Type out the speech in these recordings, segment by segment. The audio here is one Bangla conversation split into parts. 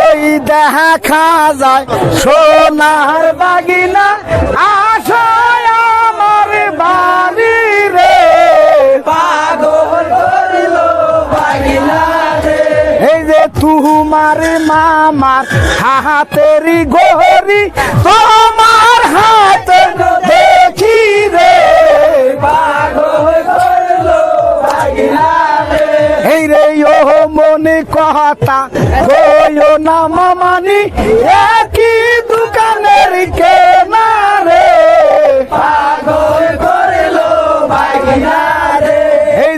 ওই দেখা যায় সোনার বাগিনা আশায় আমার বাড়ি রে। পাগল করিল বাগিনা এই যে তুমার মামার হাতেরি গোহরি তোমার হাত ও মনে কথা কইও না মামানি একই দোকানের কেনা রে। পাগল করিল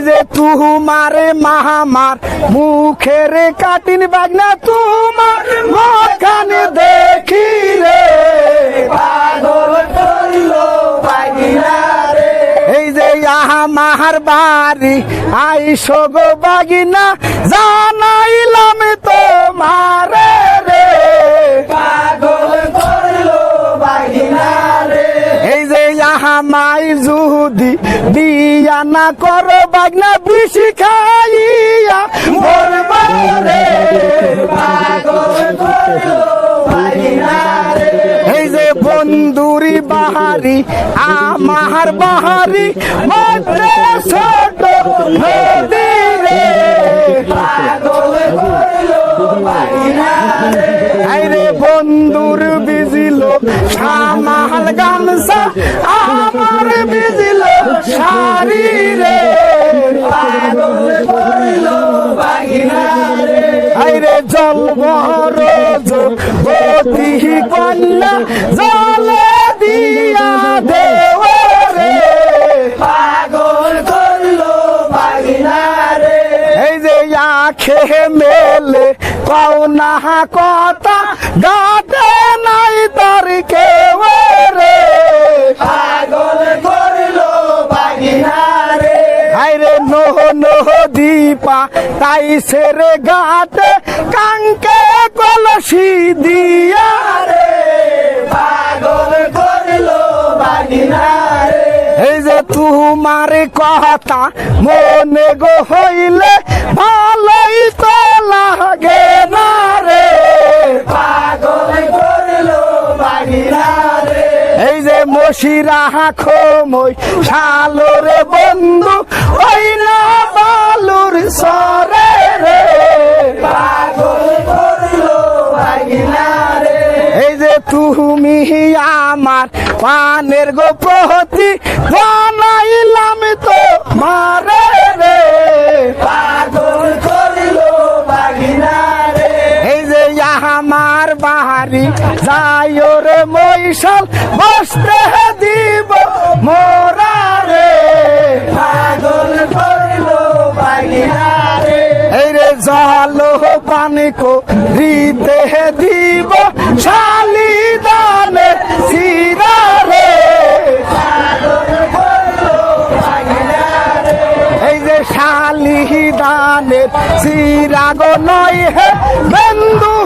যে তুমারে মাহামার মুখের কাটিন বাগনা তোমার মখানে দেখি। আমার বাড়ি আইসো গো বাগিনা জানাইলাম তোমারে রে। পাগল করিল বাগিনা রে। এই যে আমায় যদি বিয়া না করো বাগনা বেশি খাইয়া মরবা রে। পাগল করিল বাহারি, আমার বাহারি মধ্যে ছোট নদী রে বন্ধুর বিজিল, সামাল গামছা আমার বিজিল, শাড়ি রে। পাগল করিল বাগিনা জল গতি কন্যা, জলে আখে মেলে কও না কথা গাতে নাই তার কেউ রে। পাগল করিল বাগিনা রে হাইরে নহ নোহ দীপা তাই সেরে গাতে কাঙ্কে কলসি দিয়া। তোমার কথা মনে গো হইলে ভালোই তো লাগে না রে। পাগল করিল বাগিনা রে এই যে মশিরা খমই শালোরে বন্ধু ওই না বালুর সরে রে। তুমি আমার পানের গো প্রহতি বানাইলাম তো মারে রে। পাগল করিল বাগিনা রে। এই যে আমার বাহারি যাইও রে মৈশাল বসতে দিব মোরা রে। পাগল করিল বাগিনা রে। এই রে জল পানি কো রিতে দিব শালি দানের চিরাগ নয় হে বন্ধু।